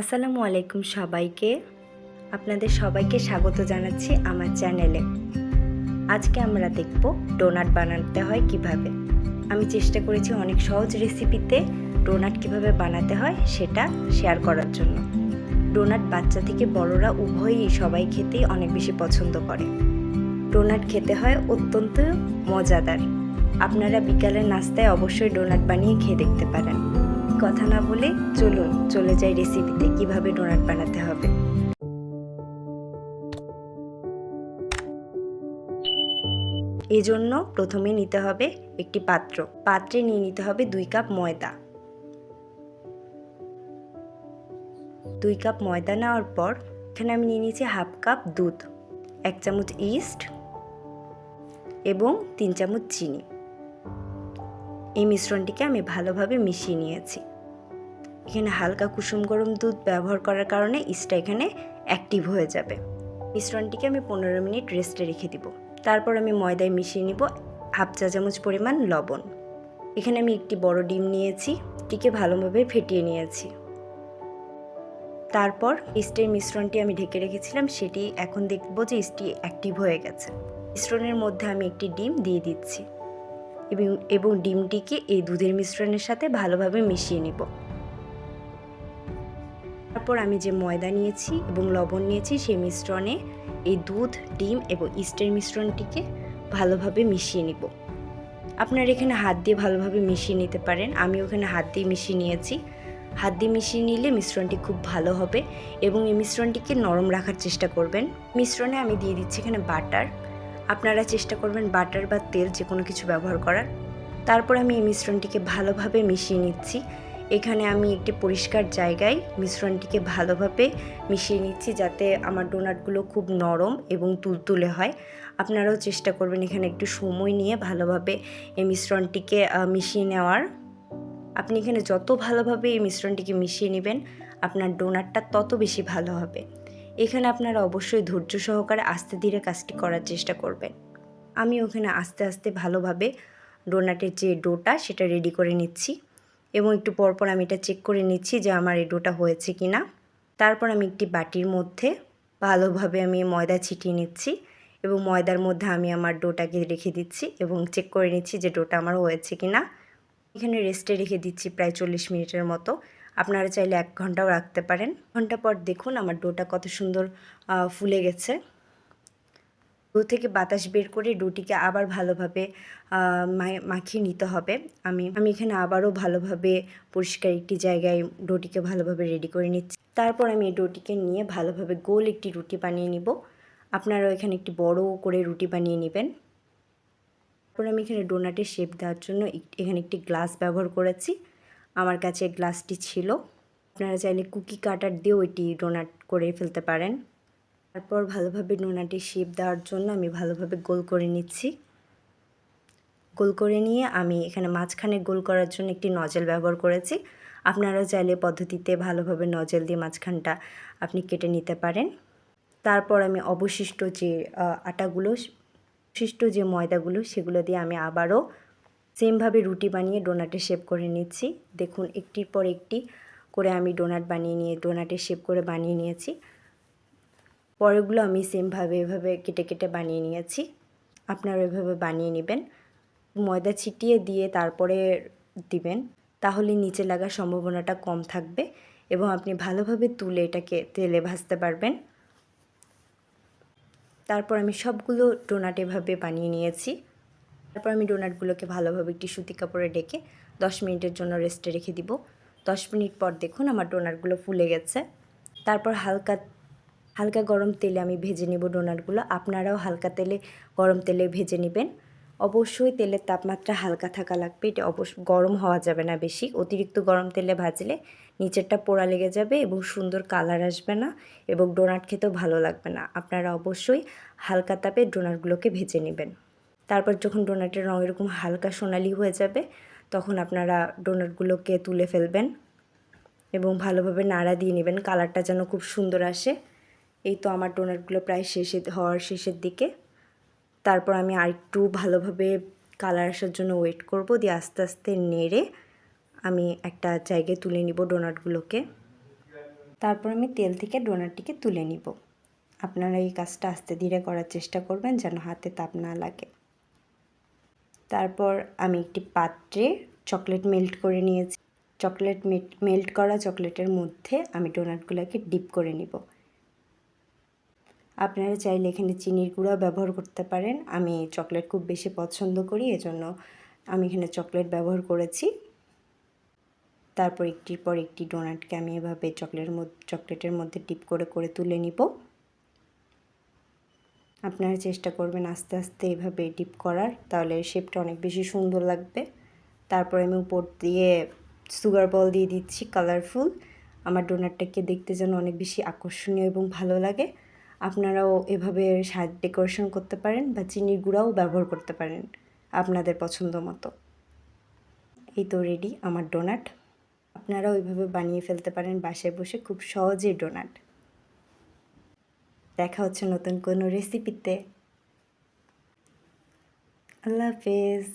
আসসালামু আলাইকুম সবাইকে। আপনাদের সবাইকে স্বাগত জানাচ্ছি আমার চ্যানেলে। আজকে আমরা দেখব ডোনাট বানাতে হয় কীভাবে। আমি চেষ্টা করেছি অনেক সহজ রেসিপিতে ডোনাট কীভাবে বানাতে হয় সেটা শেয়ার করার জন্য। ডোনাট বাচ্চা থেকে বড়রা উভয়ই সবাই খেতেই অনেক বেশি পছন্দ করে। ডোনাট খেতে হয় অত্যন্ত মজাদার। আপনারা বিকালের নাস্তায় অবশ্যই ডোনাট বানিয়ে খেয়ে দেখতে পারেন। কথা না বলে চলুন চলে যাই রেসিপিতে কীভাবে ডোনাট বানাতে হবে। এই জন্য প্রথমে নিতে হবে একটি পাত্র। পাত্রে নিয়ে নিতে হবে দুই কাপ ময়দা। দুই কাপ ময়দা নেওয়ার পর এখানে আমি নিয়ে নিয়েছি হাফ কাপ দুধ, এক চামচ ইস্ট এবং তিন চামচ চিনি। এই মিশ্রণটিকে আমি ভালোভাবে মিশিয়ে নিয়েছি। এখানে হালকা কুসুম গরম দুধ ব্যবহার করার কারণে ইস্টটা এখানে অ্যাক্টিভ হয়ে যাবে। মিশ্রণটিকে আমি পনেরো মিনিট রেস্টে রেখে দিব। তারপর আমি ময়দায় মিশিয়ে নিব হাফ চা চামচ পরিমাণ লবণ। এখানে আমি একটি বড় ডিম নিয়েছি টিকে ভালোভাবে ফেটিয়ে নিয়েছি। তারপর ইস্টের মিশ্রণটি আমি ঢেকে রেখেছিলাম, সেটি এখন দেখব যে ইস্টটি অ্যাক্টিভ হয়ে গেছে। মিশ্রণের মধ্যে আমি একটি ডিম দিয়ে দিচ্ছি। এবং এবং ডিমটিকে এই দুধের মিশ্রণের সাথে ভালোভাবে মিশিয়ে নিব। তারপর আমি যে ময়দা নিয়েছি এবং লবণ নিয়েছি সেই মিশ্রণে এই দুধ, ডিম এবং ইস্টের মিশ্রণটিকে ভালোভাবে মিশিয়ে নিব। আপনারা এখানে হাত দিয়ে ভালোভাবে মিশিয়ে নিতে পারেন। আমি ওখানে হাত দিয়ে মিশিয়ে নিয়েছি। হাত দিয়ে মিশিয়ে নিলে মিশ্রণটি খুব ভালো হবে এবং এই মিশ্রণটিকে নরম রাখার চেষ্টা করবেন। মিশ্রণে আমি দিয়ে দিচ্ছি এখানে বাটার। আপনারা চেষ্টা করবেন বাটার বা তেল যে কোনো কিছু ব্যবহার করার। তারপর আমি এই মিশ্রণটিকে ভালোভাবে মিশিয়ে নিচ্ছি। এখানে আমি একটি পরিষ্কার জায়গায় মিশ্রণটিকে ভালোভাবে মিশিয়ে নিচ্ছি যাতে আমার ডোনাটগুলো খুব নরম এবং তুলতুলে হয়। আপনারাও চেষ্টা করবেন এখানে একটু সময় নিয়ে ভালোভাবে এই মিশ্রণটিকে মিশিয়ে নেওয়ার। আপনি এখানে যত ভালোভাবে এই মিশ্রণটিকে মিশিয়ে নেবেন, আপনার ডোনাটটা তত বেশি ভালো হবে। এখানে আপনারা অবশ্যই ধৈর্য সহকারে আস্তে ধীরে কাজটি করার চেষ্টা করবেন। আমি ওখানে আস্তে আস্তে ভালোভাবে ডোনাটের যে ডোটা, সেটা রেডি করে নিচ্ছি। এবং একটু পরপর আমি এটা চেক করে নিচ্ছি যে আমার এই ডোটা হয়েছে কি না তারপর আমি একটি বাটির মধ্যে ভালোভাবে আমি ময়দা ছিটিয়ে নিচ্ছি এবং ময়দার মধ্যে আমি আমার ডোটাকে রেখে দিচ্ছি এবং চেক করে নিচ্ছি যে ডোটা আমার হয়েছে কি না এখানে রেস্টে রেখে দিচ্ছি প্রায় চল্লিশ মিনিটের মতো। আপনারা চাইলে এক ঘন্টাও রাখতে পারেন। ঘণ্টা পর দেখুন আমার ডোটা কত সুন্দর ফুলে গেছে। ডো থেকে বাতাস বের করে ডোটিকে আবার ভালোভাবে মাখিয়ে নিতে হবে। আমি আমি এখানে আবারও ভালোভাবে পরিষ্কার একটি জায়গায় ডোটিকে ভালোভাবে রেডি করে নিচ্ছি। তারপর আমি এই ডোটিকে নিয়ে ভালোভাবে গোল একটি রুটি বানিয়ে নিব। আপনারাও এখানে একটি বড় করে রুটি বানিয়ে নেবেন। তারপর আমি এখানে ডোনাটের শেপ দেওয়ার জন্য এখানে একটি গ্লাস ব্যবহার করেছি। আমার কাছে গ্লাসটি ছিল। আপনারা চাইলে কুকি কাটার দিয়েও এটি ডোনাট করে ফেলতে পারেন। তারপর ভালোভাবে ডোনাটি শেপ দেওয়ার জন্য আমি ভালোভাবে গোল করে নিচ্ছি। গোল করে নিয়ে আমি এখানে মাঝখানে গোল করার জন্য একটি নজেল ব্যবহার করেছি। আপনারা চাইলে পদ্ধতিতে ভালোভাবে নজেল দিয়ে মাঝখানটা আপনি কেটে নিতে পারেন। তারপর আমি অবশিষ্ট যে আটাগুলো, অবশিষ্ট যে ময়দাগুলো সেগুলো দিয়ে আমি আবারও সেমভাবে রুটি বানিয়ে ডোনাটে শেপ করে নিচ্ছি। দেখুন, একটির পর একটি করে আমি ডোনাট বানিয়ে নিয়ে, ডোনাটে শেপ করে বানিয়ে নিয়েছি। পরেরগুলো আমি সেমভাবে এভাবে কেটে কেটে বানিয়ে নিয়েছি। আপনারা এভাবে বানিয়ে নেবেন। ময়দা ছিটিয়ে দিয়ে তারপরে দিবেন। তাহলে নিচে লাগার সম্ভাবনাটা কম থাকবে এবং আপনি ভালোভাবে তুলে এটাকে তেলে ভাজতে পারবেন। তারপর আমি সবগুলো ডোনাট এভাবে বানিয়ে নিয়েছি। তারপর আমি ডোনাটগুলোকে ভালোভাবে একটি সুতি কাপড়ে ডেকে দশ মিনিটের জন্য রেস্টে রেখে দিব। দশ মিনিট পর দেখুন আমার ডোনাটগুলো ফুলে গেছে। তারপর হালকা হালকা গরম তেলে আমি ভেজে নেব ডোনাটগুলো। আপনারাও হালকা তেলে, গরম তেলে ভেজে নেবেন। অবশ্যই তেলের তাপমাত্রা হালকা থাকা লাগবে। এটা অবশ্য গরম হওয়া যাবে না বেশি। অতিরিক্ত গরম তেলে ভাজলে নিচেরটা পোড়া লেগে যাবে এবং সুন্দর কালার আসবে না এবং ডোনাট খেতেও ভালো লাগবে না। আপনারা অবশ্যই হালকা তাপে ডোনাটগুলোকে ভেজে নেবেন। তারপর যখন ডোনাটের রঙ এরকম হালকা সোনালি হয়ে যাবে, তখন আপনারা ডোনাটগুলোকে তুলে ফেলবেন এবং ভালোভাবে নাড়া দিয়ে নেবেন। কালারটা যেন খুব সুন্দর আসে। এই তো আমার ডোনাটগুলো প্রায় শেষে, হওয়ার শেষের দিকে। তারপর আমি আরেকটু ভালোভাবে কালার আসার জন্য ওয়েট করব, দিয়ে আস্তে আস্তে নেড়ে আমি একটা জায়গায় তুলে নিব ডোনাটগুলোকে তারপর আমি তেল থেকে ডোনাটটিকে তুলে নিব। আপনারা এই কাজটা আস্তে ধীরে করার চেষ্টা করবেন যেন হাতে তাপ না লাগে। তারপর আমি একটি পাত্রে চকলেট মেল্ট করে নিয়েছি। চকলেট মেল্ট করা চকলেটের মধ্যে আমি ডোনাটগুলোকে ডিপ করে নিব। আপনারা চাইলে এখানে চিনির গুঁড়া ব্যবহার করতে পারেন। আমি চকলেট খুব বেশি পছন্দ করি, এজন্য আমি এখানে চকলেট ব্যবহার করেছি। তারপর একটির পর একটি ডোনাটকে আমি এভাবে চকলেটের মধ্যে চকলেটের মধ্যে ডিপ করে করে তুলে নিব। আপনারা চেষ্টা করবেন আস্তে আস্তে এভাবে ডিপ করার, তাহলে শেপটা অনেক বেশি সুন্দর লাগবে। তারপর আমি উপর দিয়ে সুগার বল দিয়ে দিচ্ছি, কালারফুল। আমার ডোনারটাকে দেখতে যেন অনেক বেশি আকর্ষণীয় এবং ভালো লাগে। আপনারাও এভাবে সাজ ডেকোরেশন করতে পারেন বা চিনির গুঁড়াও ব্যবহার করতে পারেন আপনাদের পছন্দ মতো। এই তো রেডি আমার ডোনাট আপনারাও ওইভাবে বানিয়ে ফেলতে পারেন বাসায় বসে খুব সহজেই ডোনাট দেখা হচ্ছে নতুন কোনো রেসিপিতে আল্লাহ হাফেজ।